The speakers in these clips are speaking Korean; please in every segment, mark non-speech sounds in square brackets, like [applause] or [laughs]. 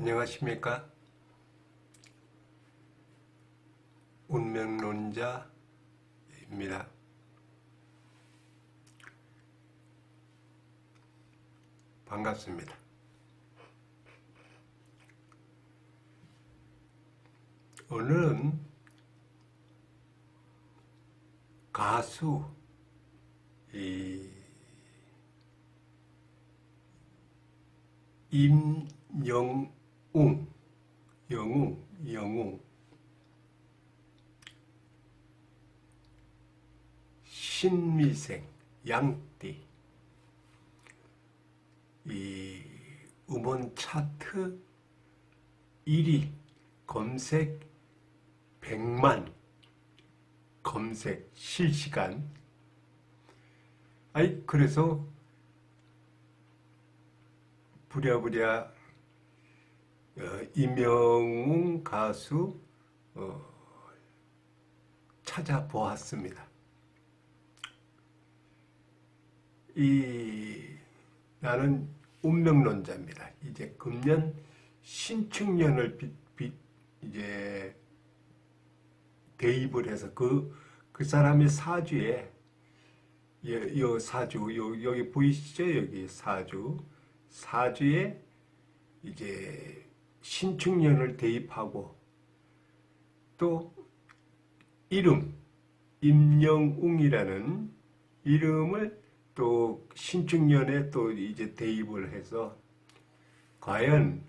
안녕하십니까? 운명론자입니다. 반갑습니다. 오늘은 가수 이 임영 웅 영웅 영웅. 신미생 양띠. 이 음원 차트 1위 검색 100만 검색 실시간. 아이 그래서 부랴부랴 어, 임영웅 가수 어, 찾아보았습니다. 이 나는 운명론자입니다. 이제 금년 신축년을 빚, 빚 이제 대입을 해서 그, 그 사람의 사주에 여, 여 사주 요, 여기 보이시죠? 여기 사주 사주에 이제 신축년을 대입하고 또 이름 임영웅이라는 이름을 또 신축년에 또 이제 대입을 해서 과연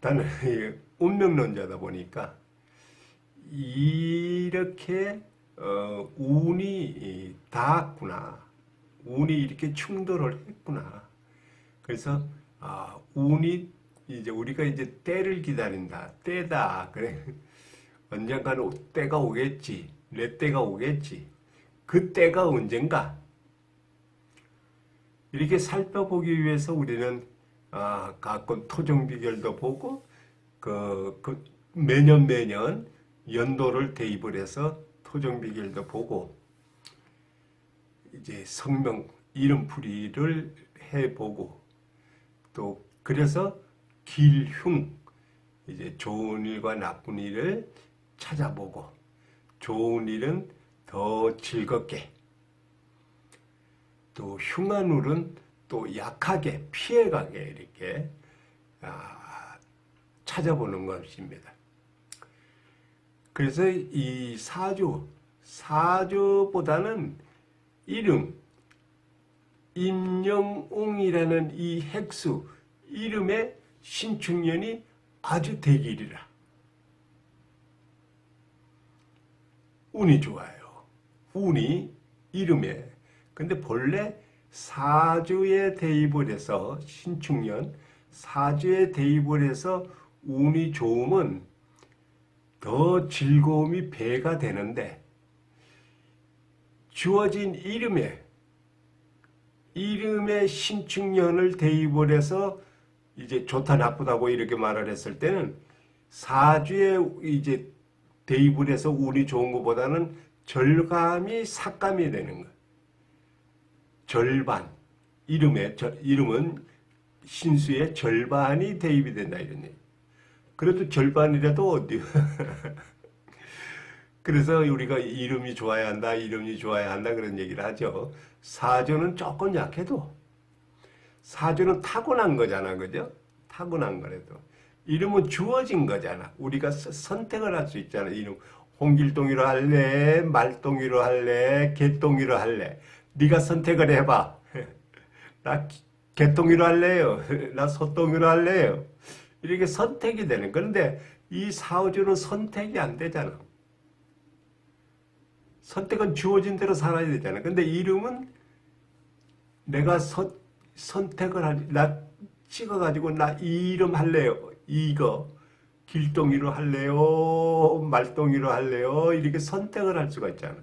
나는 [laughs] 운명론자다 보니까 이렇게 어, 운이 닿았구나. 운이 이렇게 충돌을 했구나. 그래서 아, 운이 이제 우리가 이제 때를 기다린다. 때다. 그래. [laughs] 언젠가는 때가 오겠지. 내 때가 오겠지. 그 때가 언젠가. 이렇게 살펴보기 위해서 우리는 아, 가끔 토종 비결도 보고 그, 그 매년 매년 연도를 대입을 해서 토종 비결도 보고 이제 성명 이름풀이를 해보고 또 그래서 길흉 이제 좋은 일과 나쁜 일을 찾아보고 좋은 일은 더 즐겁게 또 흉한 울은 또 약하게 피해가게 이렇게 아, 찾아보는 것입니다. 그래서 이 사주 사주보다는 이름 임영웅이라는 이 핵수 이름의 신축년이 아주 대길이라 운이 좋아요. 운이 이름에 근데 본래 사주에 대입을 해서 신축년 사주에 대입을 해서 운이 좋으면 더 즐거움이 배가 되는데 주어진 이름에 이름에 신축년을 대입을 해서 이제 좋다 나쁘다고 이렇게 말을 했을 때는 사주에 이제 대입을 해서 운이 좋은 것보다는 절감이 삭감이 되는 거. 절반 이름에 저, 이름은 신수의 절반이 대입이 된다 이런 얘기. 그래도 절반이라도 어디 [laughs] 그래서 우리가 이름이 좋아야 한다, 이름이 좋아야 한다 그런 얘기를 하죠. 사주는 조금 약해도 사주는 타고난 거잖아, 그죠? 타고난 거래도 이름은 주어진 거잖아. 우리가 서- 선택을 할 수 있잖아. 이름 홍길동이로 할래, 말동이로 할래, 개동이로 할래. 네가 선택을 해봐. [laughs] 나 기- 개동이로 할래요. [laughs] 나 소동이로 할래요. 이렇게 선택이 되는. 그런데 이 사주는 선택이 안 되잖아. 선택은 주어진 대로 살아야 되잖아. 근데 이름은 내가 선, 선택을 할, 나 찍어가지고 나 이 이름 할래요. 이거. 길동이로 할래요. 말동이로 할래요. 이렇게 선택을 할 수가 있잖아.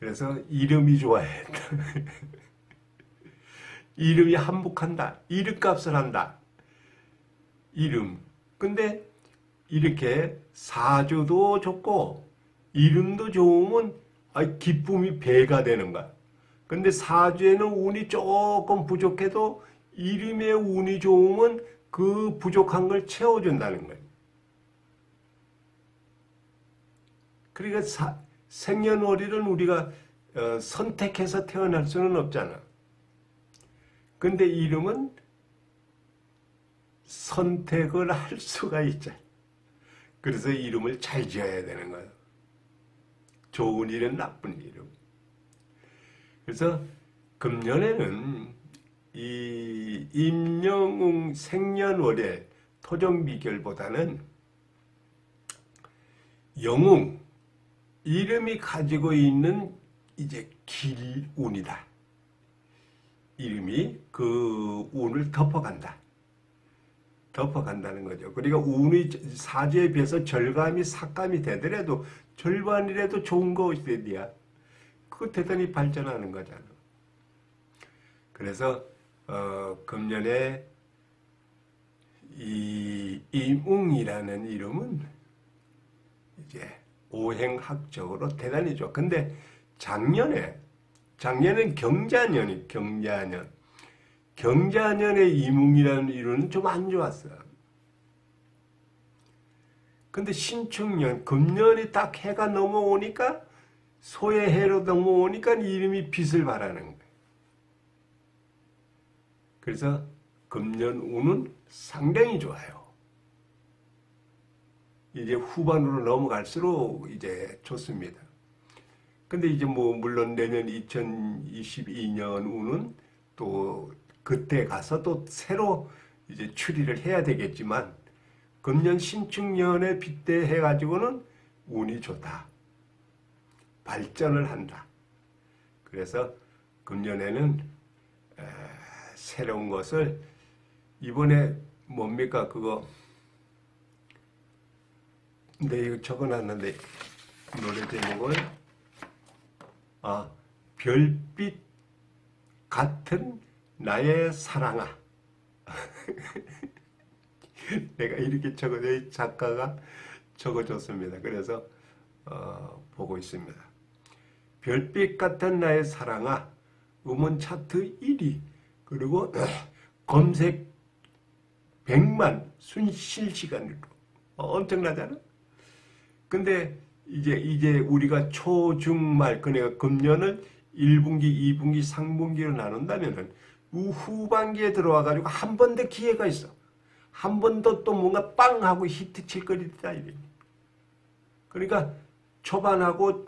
그래서 이름이 좋아야 한다. [laughs] 이름이 한복한다. 이름값을 한다. 이름. 근데 이렇게 사주도 좋고 이름도 좋으면 아, 기쁨이 배가 되는 거야. 근데 사주에는 운이 조금 부족해도 이름의 운이 좋으면 그 부족한 걸 채워준다는 거예요. 그러니까 사- 생년월일은 우리가 어, 선택해서 태어날 수는 없잖아. 근데 이름은 선택을 할 수가 있잖아. 그래서 이름을 잘 지어야 되는 거예요. 좋은 이름, 나쁜 이름. 그래서 금년에는 이 임영웅 생년월일 토종 비결보다는 영웅 이름이 가지고 있는 이제 길운이다. 이름이 그 운을 덮어간다. 덮어간다는 거죠. 그러니까 운이 사주에 비해서 절감이 삭감이 되더라도 절반이라도 좋은 것이야. 그거 대단히 발전하는 거잖아. 그래서 어, 금년에 이 이웅이라는 이름은 이제 오행학적으로 대단히 좋아. 근데 작년에 작년엔 경자년이 경자년 경자년의 이뭉이라는 이론은 좀 안 좋았어. 근데 신축년, 금년이 딱 해가 넘어오니까 소의 해로 넘어오니까 이름이 빛을 발하는 거예요. 그래서 금년 운은 상당히 좋아요. 이제 후반으로 넘어갈수록 이제 좋습니다. 근데 이제 뭐 물론 내년 2022년 운은 또 그때 가서 또 새로 이제 추리를 해야 되겠지만 금년 신축년에 빗대해 가지고는 운이 좋다. 발전을 한다. 그래서 금년에는 에, 새로운 것을 이번에 뭡니까 그거 근데 이거 적어놨는데 노래 제목을 아 별빛 같은 나의 사랑아 [laughs] [laughs] 내가 이렇게 적어져 작가가 적어줬습니다. 그래서 어, 보고 있습니다. 별빛 같은 나의 사랑아 음원 차트 1위 그리고 [clears throat] 검색 100만 순실시간으로 어, 엄청나잖아. 근데 이제 이제 우리가 초중말 그러니까 금년을 1분기, 2분기, 3분기로 나눈다면은 우- 후반기에 들어와 가지고 한 번 더 기회가 있어. 한 번 더 또 뭔가 빵 하고 히트 칠 거리 있다 이래. 그러니까 초반하고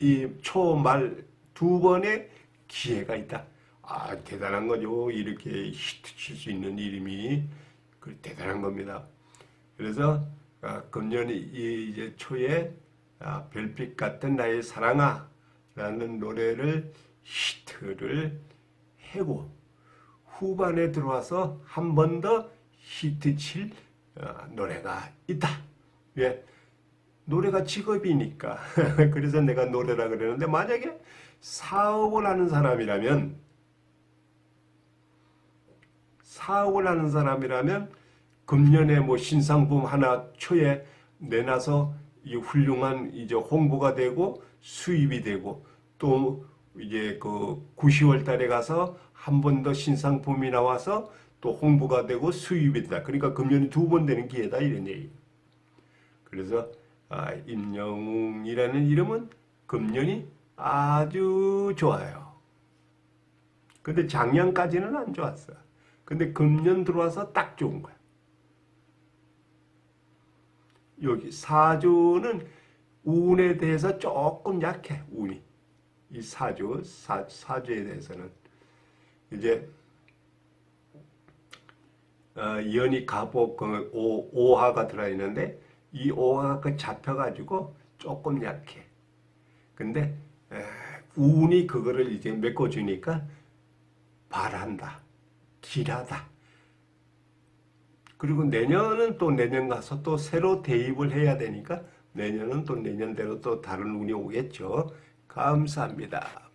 이 초말 두 번의 기회가 있다. 아 대단한 거죠. 이렇게 히트 칠 수 있는 이름이 그 대단한 겁니다. 그래서 아, 금년 이 이제 초에 아, 별빛 같은 나의 사랑아 라는 노래를 히트를 해고 후반에 들어와서 한 번 더 히트 칠 어, 노래가 있다. 왜? 노래가 직업이니까. [laughs] 그래서 내가 노래라 그러는데 만약에 사업을 하는 사람이라면 사업을 하는 사람이라면 금년에 뭐 신상품 하나 초에 내놔서 이 훌륭한 이제 홍보가 되고 수입이 되고 또 이제 그 9, 10월 달에 가서 한 번 더 신상품이 나와서 또 홍보가 되고 수입이 되다. 그러니까 금년이 두번 되는 기회다 이런 얘기. 그래서 아, 임영웅이라는 이름은 금년이 아주 좋아요. 근데 작년까지는 안 좋았어. 근데 금년 들어와서 딱 좋은 거야. 여기 사주는 운에 대해서 조금 약해 운이 이 사주 사, 사주에 대해서는 이제 어, 연이 갑목 그 오, 오화가 들어 있는데 이 오화가 그 잡혀가지고 조금 약해. 근데 에, 운이 그거를 이제 메꿔주니까 바란다, 길하다. 그리고 내년은 또 내년 가서 또 새로 대입을 해야 되니까 내년은 또 내년대로 또 다른 운이 오겠죠. 감사합니다.